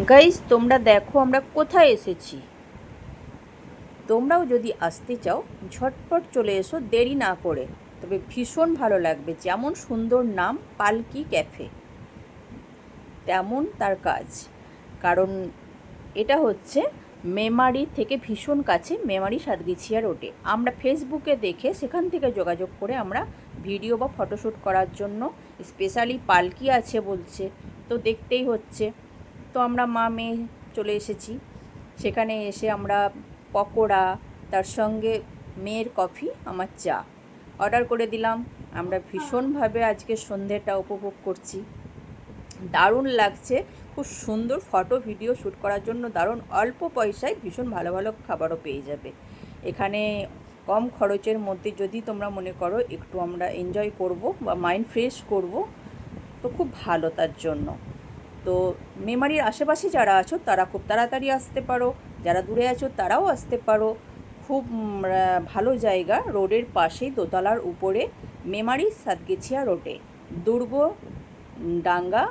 Guys তোমরা দেখো আমরা কোথায় এসেছি। তোমরাও যদি আসতে চাও, ঝটপট চলে এসো, দেরি না করে। তবে ভীষণ ভালো লাগবে, যেমন সুন্দর নাম পালকি ক্যাফে। তেমন তার কাজ। কারণ এটা হচ্ছে মেমারি থেকে ভীষণ কাছে মেমারি সাতগিছিয়া রোডে। আমরা ফেসবুকে দেখে সেখান থেকে যোগাযোগ করে আমরা ভিডিও বা ফটোশ্যুট করার জন্য স্পেশালি পালকি আছে বলছে। তো দেখতেই হচ্ছে। তো আমরা মা মেয়ে চলে এসেছি। সেখানে এসে আমরা পকোড়া, তার সঙ্গে মেয়ের কফি, আমার চা অর্ডার করে দিলাম। আমরা ভীষণভাবে আজকে সন্ধ্যেটা উপভোগ করছি। দারুণ লাগছে, খুব সুন্দর ফটো, ভিডিও শ্যুট করার জন্য দারুণ অল্প পয়সায় ভীষণ ভালো ভালো খাবারও পেয়ে যাবে। এখানে কম খরচের মধ্যে যদি তোমরা মনে করো একটু আমরা এনজয় করব বা মাইন্ড ফ্রেশ করব, তো খুব ভালো তার জন্য। তো মেমারির আশেপাশে যারা আছো, তারা খুব তাড়াতাড়ি আসতে পারো। যারা দূরে আছো, তারাও আসতে পারো। খুব ভালো জায়গা রোডের পাশেই দোতলার উপরে মেমারি সাতগেছিয়া রোডে। দুর্গ ডাঙ্গা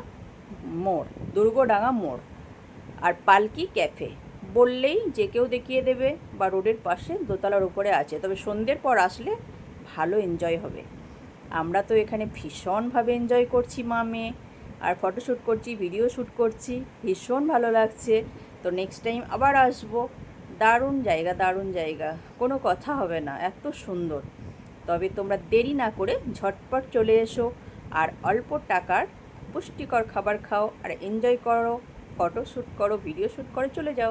মোড় দুর্গডাঙ্গা মোড় আর পালকি ক্যাফে। বললেই যে কেউ দেখিয়ে দেবে বা রোডের পাশে দোতলার উপরে আছে। তবে সন্ধ্যের পর আসলে ভালো এনজয় হবে। আমরা তো এখানে ভীষণভাবে এনজয় করছি মা মেয়ে আর ফটোশ্যুট করছি ভিডিও শ্যুট করছি, ভীষণ ভালো লাগছে। তো নেক্সট টাইম আবার আসব। দারুণ জায়গা দারুণ জায়গা। কোনো কথা হবে না, এত সুন্দর। তবে তোমরা দেরি না করে ঝটপট চলে এসো আর অল্প টাকার পুষ্টিকর খাবার খাও আর এনজয় করো ফটো শ্যুট করো ভিডিও শ্যুট করে চলে যাও।